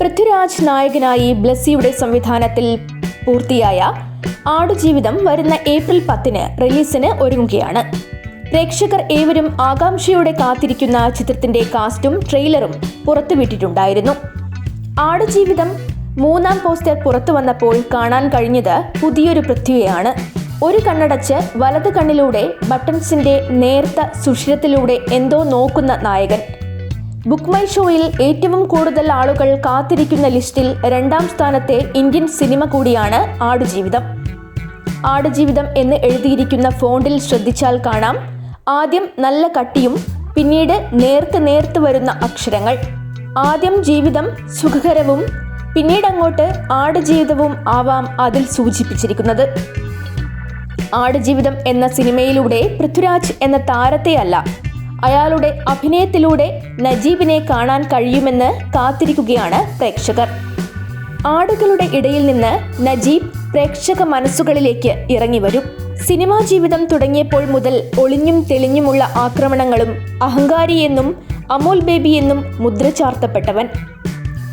പൃഥ്വിരാജ് നായകനായി ബ്ലസ്സിയുടെ സംവിധാനത്തിൽ പൂർത്തിയായ ആടുജീവിതം വരുന്ന ഏപ്രിൽ പത്തിന് റിലീസിന് ഒരുങ്ങുകയാണ്. പ്രേക്ഷകർ ഏവരും ആകാംക്ഷയോടെ കാത്തിരിക്കുന്ന ചിത്രത്തിന്റെ കാസ്റ്റും ട്രെയിലറും പുറത്തുവിട്ടിട്ടുണ്ടായിരുന്നു. ആടുജീവിതം മൂന്നാം പോസ്റ്റർ പുറത്തു വന്നപ്പോൾ കാണാൻ കഴിഞ്ഞത് പുതിയൊരു പൃഥ്വിയാണ് ഒരു കണ്ണടച്ച് വലത് കണ്ണിലൂടെ ബട്ടൺസിന്റെ നേർത്ത സുഷിരത്തിലൂടെ എന്തോ നോക്കുന്ന നായകൻ. ബുക്ക് മൈ ഷോയിൽ ഏറ്റവും കൂടുതൽ ആളുകൾ കാത്തിരിക്കുന്ന ലിസ്റ്റിൽ രണ്ടാം സ്ഥാനത്തെ ഇന്ത്യൻ സിനിമ കൂടിയാണ് ആടുജീവിതം. ആടുജീവിതം എന്ന് എഴുതിയിരിക്കുന്ന ഫോണ്ടിൽ ശ്രദ്ധിച്ചാൽ കാണാം. ആദ്യം നല്ല കട്ടിയും പിന്നീട് നേർത്ത് നേർത്ത് വരുന്ന അക്ഷരങ്ങൾ. ആദ്യം ജീവിതം സുഖകരവും പിന്നീട് അങ്ങോട്ട് ആടുജീവിതവും ആവാം അതിൽ സൂചിപ്പിച്ചിരിക്കുന്നത്. ആടുജീവിതം എന്ന സിനിമയിലൂടെ പൃഥ്വിരാജ് എന്ന താരത്തെയല്ല അയാളുടെ അഭിനയത്തിലൂടെ നജീബിനെ കാണാൻ കഴിയുമെന്ന് കാത്തിരിക്കുകയാണ് പ്രേക്ഷകർ. ആടുകളുടെ ഇടയിൽ നിന്ന് നജീബ് പ്രേക്ഷക മനസ്സുകളിലേക്ക് ഇറങ്ങി വരും സിനിമാ ജീവിതം തുടങ്ങിയപ്പോൾ മുതൽ ഒളിഞ്ഞും തെളിഞ്ഞുമുള്ള ആക്രമണങ്ങളും അഹങ്കാരിയെന്നും അമോൽ ബേബി എന്നും മുദ്ര ചാർത്തപ്പെട്ടവൻ.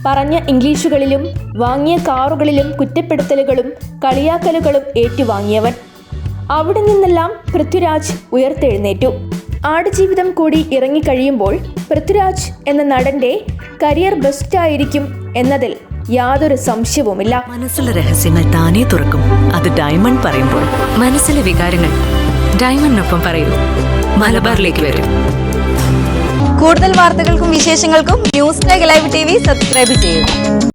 പറഞ്ഞ ഇംഗ്ലീഷുകളിലും വാങ്ങിയ കാറുകളിലും കുറ്റപ്പെടുത്തലുകളും കളിയാക്കലുകളും ഏറ്റുവാങ്ങിയവൻ. അവിടെ നിന്നെല്ലാം പൃഥ്വിരാജ് ഉയർത്തെഴുന്നേറ്റു. ആടുജീവിതം കൂടി ഇറങ്ങിക്കഴിയുമ്പോൾ പൃഥ്വിരാജ് എന്ന നടന്റെ കരിയർ ബെസ്റ്റ് ആയിരിക്കും എന്നതിൽ യാതൊരു സംശയവുമില്ല. മനസ്സിലെ രഹസ്യങ്ങൾ താനേ തുറക്കും. അത് ഡയമണ്ട് പറയുമ്പോൾ മനസ്സിലെ വികാരങ്ങൾ ഡയമണ്ടിനൊപ്പം പറയൂ. മലബാറിലേക്ക് വരും. കൂടുതൽ വാർത്തകൾക്കും വിശേഷങ്ങൾക്കും news live T V subscribe ചെയ്യൂ